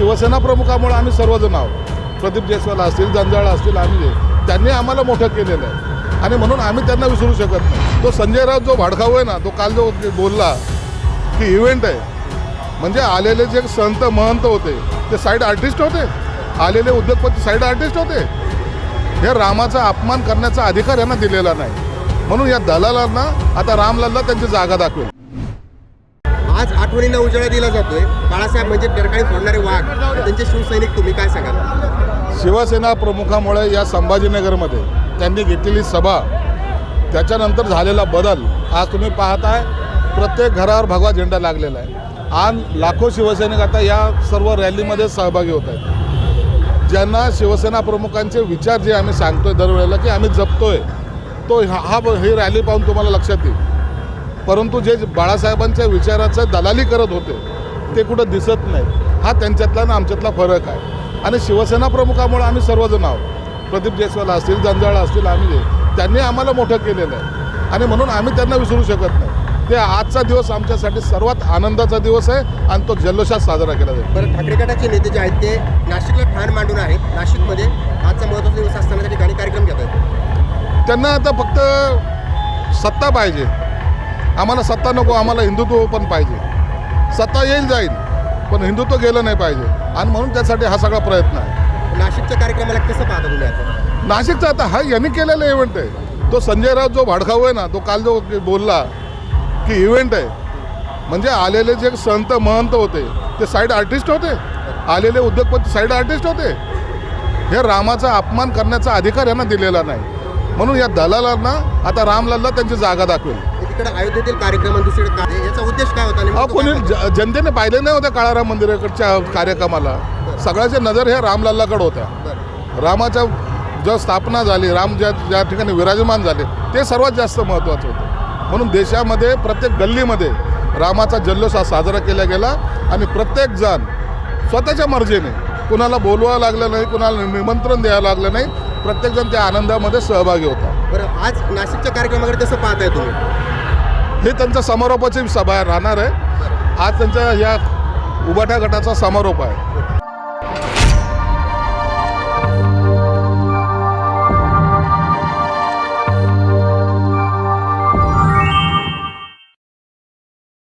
शिवसेना प्रमुखामुळे आम्ही सर्वजण आहोत. प्रदीप जयस्वाल असतील जंजाळ असतील आम्ही त्यांनी आम्हाला मोठं केलेलं आहे. आणि म्हणून आम्ही त्यांना विसरू शकत नाही. तो संजय राऊत जो भाडखाऊ आहे ना तो काल जो बोलला की इव्हेंट आहे. म्हणजे आलेले जे संत महंत होते ते साईड आर्टिस्ट होते. आलेले उद्योगपती साईड आर्टिस्ट होते. हे रामाचा अपमान करण्याचा अधिकार यांना दिलेला नाही. म्हणून या दलालांना आता रामलालला त्यांची जागा दाखवेल. आज आठवणींना उजाळा दिला जातोय. बाळासाहेब म्हणजे डरकाळी फोडणारे वाघ. त्यांचे शिवसैनिक तुम्ही काय सांगाल? शिवसेना प्रमुखामुळे या संभाजीनगरमध्ये त्यांनी घेतलेली सभा त्याच्यानंतर झालेला बदल आज तुम्ही पाहताय. प्रत्येक घरावर भगवा झेंडा लागलेला आहे. आणि लाखो शिवसैनिक आता या सर्व रॅलीमध्ये सहभागी होत आहेत. ज्यांना शिवसेना प्रमुखांचे विचार जे आम्ही सांगतोय दरवेळेला की आम्ही जपतोय तो हा ही रॅली पाहून तुम्हाला लक्षात येईल. परंतु जे बाळासाहेबांच्या विचाराचं दलाली करत होते ते कुठं दिसत नाही. हा त्यांच्यातला आणि आमच्यातला फरक आहे. आणि शिवसेना प्रमुखामुळे आम्ही सर्वजण आहोत. प्रदीप जयस्वाल असतील जंजाळ असतील आम्ही. त्यांनी आम्हाला मोठं केलेलं आहे. आणि म्हणून आम्ही त्यांना विसरू शकत नाही. ते आजचा दिवस आमच्यासाठी सर्वात आनंदाचा दिवस आहे आणि तो जल्लोषात साजरा केला जाईल. बरं ठाकरे गटाचे नेते जे आहेत ते नाशिकला ठाण मांडून आहेत नाशिकमध्ये आजचा महत्त्वाचा दिवस असताना त्या ठिकाणी कार्यक्रम घेत आहेत. त्यांना आता फक्त सत्ता पाहिजे. आम्हाला सत्ता नको आम्हाला हिंदुत्व पण पाहिजे. सत्ता येईल जाईल पण हिंदुत्व गेलं नाही पाहिजे. आणि म्हणून त्यासाठी हा सगळा प्रयत्न आहे. नाशिकच्या कार्यक्रमाला कसं पाहता तुम्ही आता? नाशिकचा आता हा यांनी केलेला इव्हेंट आहे. तो संजय राऊत जो भाडखाऊ आहे ना तो काल जो बोलला की इव्हेंट आहे. म्हणजे आलेले जे संत महंत होते ते साईड आर्टिस्ट होते. आलेले उद्योगपती साईड आर्टिस्ट होते. हे रामाचा अपमान करण्याचा अधिकार यांना दिलेला नाही. म्हणून या दलालांना आता रामलल्ला त्यांची जागा दाखवेल. एकीकडे अयोध्येतील कार्यक्रम आणि दुसरीकडे कार्य याचा उद्देश काय होता अहो कोणी? ज- जनतेने पाहिले नाही होत्या काळाराम मंदिराकडच्या कार्यक्रमाला. सगळ्याच्या नजर हे रामलल्लाकडे होत्या. बरं. रामाच्या जेव्हा स्थापना झाली राम ज्या ज्या ठिकाणी विराजमान झाले ते सर्वात जास्त महत्त्वाचं होतं. म्हणून देशामध्ये प्रत्येक गल्लीमध्ये रामाचा जल्लोष हा साजरा केला गेला आणि प्रत्येक जण स्वतःच्या मर्जीने कुणाला बोलवावं लागलं नाही कुणाला निमंत्रण द्यावं लागलं नाही प्रत्येकजण त्या आनंदामध्ये सहभागी होता. बरं आज नाशिकच्या कार्यक्रमाकडे कसं पाहताय तुम्ही? हे त्यांचा समारोपाची सभा राहणार आहे. आज त्यांच्या या उबाठा गटाचा समारोप आहे.